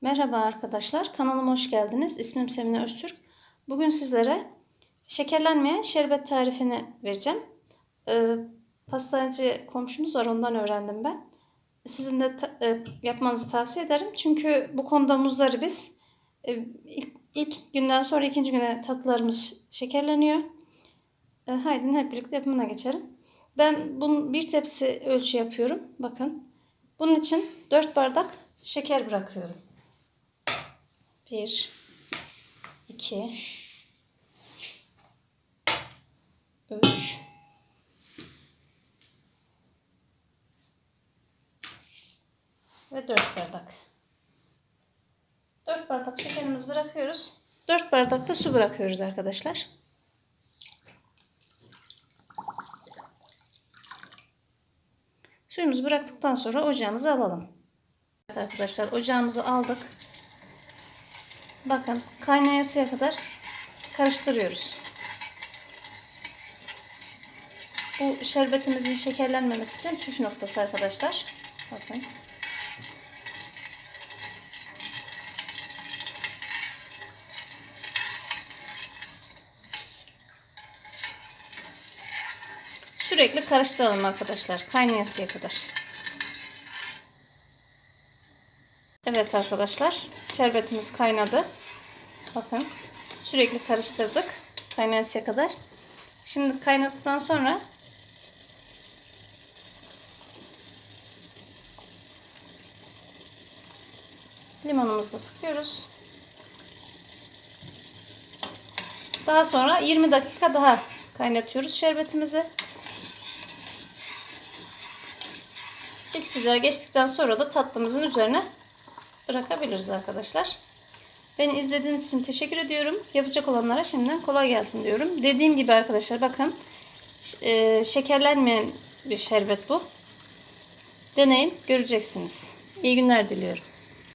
Merhaba arkadaşlar, kanalıma hoş geldiniz. İsmim Semine Öztürk. Bugün sizlere şekerlenmeyen şerbet tarifini vereceğim. Ee, pastacı komşumuz var, ondan öğrendim ben. Sizin de ta- e, yapmanızı tavsiye ederim. Çünkü bu konuda muzları biz e, ilk, ilk günden sonra ikinci güne tatlılarımız şekerleniyor. E, haydi hep birlikte yapımına geçelim. Ben bunun bir tepsi ölçü yapıyorum. Bakın. Bunun için 4 bardak şeker bırakıyorum. 1 2 3 ve 4 bardak. 4 bardak şekerimizi bırakıyoruz. 4 bardak da su bırakıyoruz arkadaşlar. Suyumuzu bıraktıktan sonra ocağımızı alalım. Evet arkadaşlar ocağımızı aldık. Bakın kaynayasıya kadar karıştırıyoruz. Bu şerbetimizin şekerlenmemesi için püf noktası arkadaşlar. Bakın. Sürekli karıştıralım arkadaşlar. Kaynayasıya kadar. Evet arkadaşlar. Şerbetimiz kaynadı. Bakın. Sürekli karıştırdık. Kaynayasıya kadar. Şimdi kaynadıktan sonra limonumuzu da sıkıyoruz. Daha sonra 20 dakika daha kaynatıyoruz şerbetimizi. İlk sıcağı geçtikten sonra da tatlımızın üzerine bırakabiliriz arkadaşlar. Beni izlediğiniz için teşekkür ediyorum. Yapacak olanlara şimdiden kolay gelsin diyorum. Dediğim gibi arkadaşlar bakın e, şekerlenmeyen bir şerbet bu. Deneyin göreceksiniz. İyi günler diliyorum.